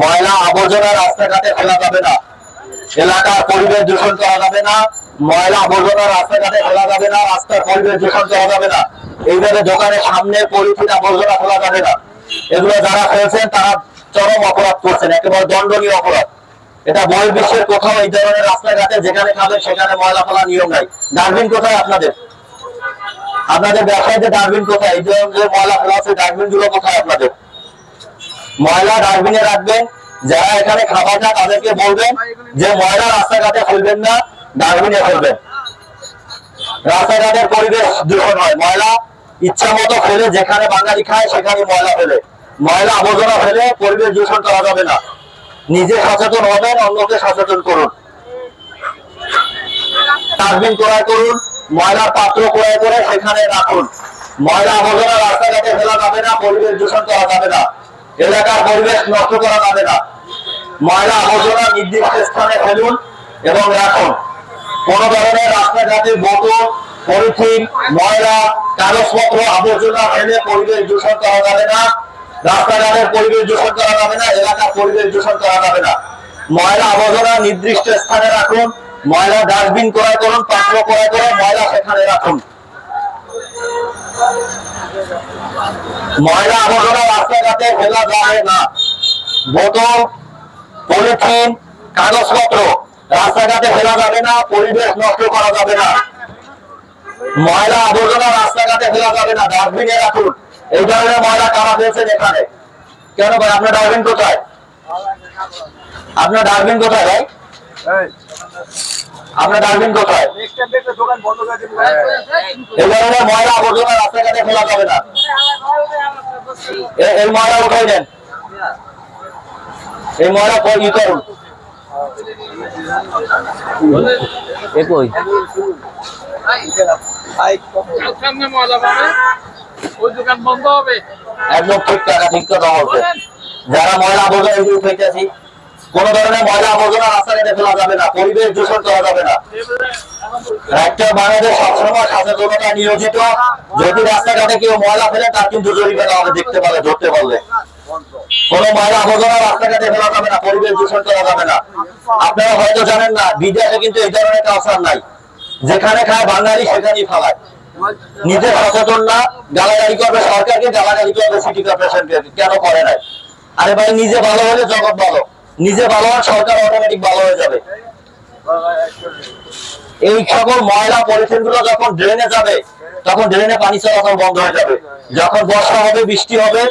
ময়লা আবর্জনা রাস্তাঘাটে ফেলা যাবে না। এলাকার পরিবেশ দূষণ করা যাবে না। ময়লা আবর্জনা রাস্তাঘাটে ফেলা যাবে না। রাস্তার পরিবেশ দূষণ করা যাবে না। এইভাবে দোকানের সামনে পলিথিন আবর্জনা ফেলা যাবে না। এগুলো যারা ফেলছেন, তারা চরম অপরাধ করছেন। একেবারে দণ্ডনীয় অপরাধ। এটা বহির্বিশ্বের কোথাও এই ধরনের রাস্তাঘাটে যেখানে খাবেন, সেখানে ময়লা ফেলা নিয়ম নাই। ডাস্টবিন কোথায় আপনাদের? আপনাদের ব্যবসায় যে ডাস্টবিন কোথায়? এই ধরনের ময়লা ফেলা আছে ডাস্টবিনগুলো কোথায় আপনাদের? ময়লা ডাস্টবিনে রাখবেন, যারা এখানে খাবার খায় তাদেরকে বলবেন যে ময়লা রাস্তাঘাটে ফেলবেন না, ডাস্টবিনে ফেলবেন। রাস্তাঘাটের পরিবেশ দূষণ হয়। ময়লা ইচ্ছা মতো ফেলে, যেখানে বাঙালি খায় সেখানে ময়লা ফেলে। ময়লা আবর্জনা ফেলে, পরিবেশ দূষণ করা যাবে না। নিজে সচেতন হবেন, অন্যকে সচেতন করুন। ডাস্টবিন ক্রয় করুন ময়লার পাত্র ক্রয় করে সেখানে রাখুন। ময়লা আবর্জনা রাস্তাঘাটে ফেলা যাবে না, পরিবেশ দূষণ করা যাবে না। এলাকার পরিবেশ নষ্ট করা যাবে না। ময়লা আবর্জনা নির্দিষ্ট স্থানে ফেলুন এবং রাখুন। কোন ধরনের রাস্তাঘাটে বোতল, পলিথিন, ময়লা, কাগজপত্র, আবর্জনা ফেলে পরিবেশ দূষণ করা যাবে না। রাস্তাঘাটের পরিবেশ দূষণ করা যাবে না, এলাকার পরিবেশ দূষণ করা যাবে না। ময়লা আবর্জনা নির্দিষ্ট স্থানে রাখুন, ময়লা ডাস্টবিন ক্রয় করুন, পাত্র ক্রয় করে ময়লা সেখানে রাখুন। ময়লা আবর্জনা রাস্তাঘাটে ফেলা যাবে না। বোতল পলিথিন কাগজপত্র রাস্তাঘাটে ফেলা যাবে না পরিবেশ নষ্ট করা যাবে না। ময়লা আবর্জনা রাস্তাঘাটে ফেলা যাবে না ডাস্টবিনে রাখুন। এই ধরনের ময়লা কারা ফেলছেন এখানে? কেন ভাই আপনার ডাস্টবিন কোথায়? আপনার ডাস্টবিন কোথায় ভাই? আপনার ডাস্টবিন কোথায়? এই ধরনের ময়লা আবর্জনা রাস্তাঘাটে ফেলা যাবে না। ময়লা উঠাই দেন। এই ময়লা ই করুন। একই একদম ঠিক ঠিক যারা ময়লা আবর্জনা ফেলতেছি কোন ধরনের ময়লা আবর্জনা রাস্তাঘাটে ফেলা যাবে না, পরিবেশ দূষণ করা যাবে না। একটা বাংলাদেশ সবসময় সচেতনতা নিয়োজিত, যদি রাস্তাঘাটে কেউ ময়লা ফেলে, তার কিন্তু জরিমানা হবে দেখতে পারলে ধরতে পারলে। কোন ময়লা আবর্জনা রাস্তাঘাটে ফেলা যাবে না, পরিবেশ দূষণ করা যাবে না। আপনারা হয়তো জানেন না, বিদেশে কিন্তু এই ধরনের কালচার নাই। যেখানে খায় বাঙালি, সেখানেই ফালায়। নিজে সচেতন না, গালাগালি করবে সরকারকে, গালাগালি করবে সিটি কর্পোরেশনকে কেন করে নাই? আরে ভাই, নিজে ভালো হলে জগৎ ভালো। নিজে ভালো হলে সরকার অটোমেটিক ভালো হয়ে যাবে। এই সকল ময়লা পলিথিনগুলো যখন ড্রেনে যাবে, তখন ড্রেনে পানি চলাচল বন্ধ হয়ে যাবে। যখন বর্ষা হবে, বৃষ্টি হবে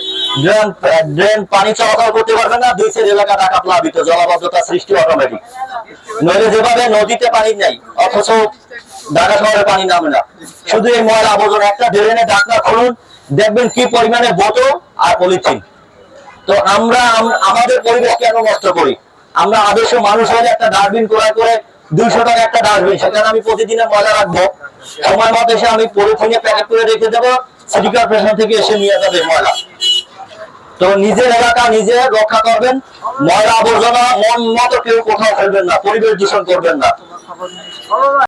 ড্রেন ড্রেন পানি চলাচল করতে পারবে না, দুই সাইড এলাকা টাকা প্লাবিত, জলাবদ্ধতা সৃষ্টি অটোমেটিক নইলে যেভাবে নদীতে পানি নেই, অথচ ঢাকা শহরে পানি নামে না। শুধু এই ময়লা আবর্জনা, একটা ড্রেনে ঢাকনা খুলুন, দেখবেন কি পরিমাণে বোতল আর পলিথিন। তো আমরা আমাদের পরিবেশ কেন নষ্ট করি। আমরা আদর্শ মানুষ হলে একটা ডাস্টবিন ক্রয় করে দুইশো টাকা একটা ডাস্টবিন, সেখানে আমি প্রতিদিনের ময়লা রাখব। সময় মতো এসে আমি পলিথিনে প্যাকেট করে রেখে দেবো সিটি কর্পোরেশন থেকে এসে নিয়ে যাবে ময়লা। তো নিজের এলাকা নিজে রক্ষা করবেন, ময়লা আবর্জনা মন মতো কেউ কোথাও ফেলবেন না, পরিবেশ দূষণ করবেন না।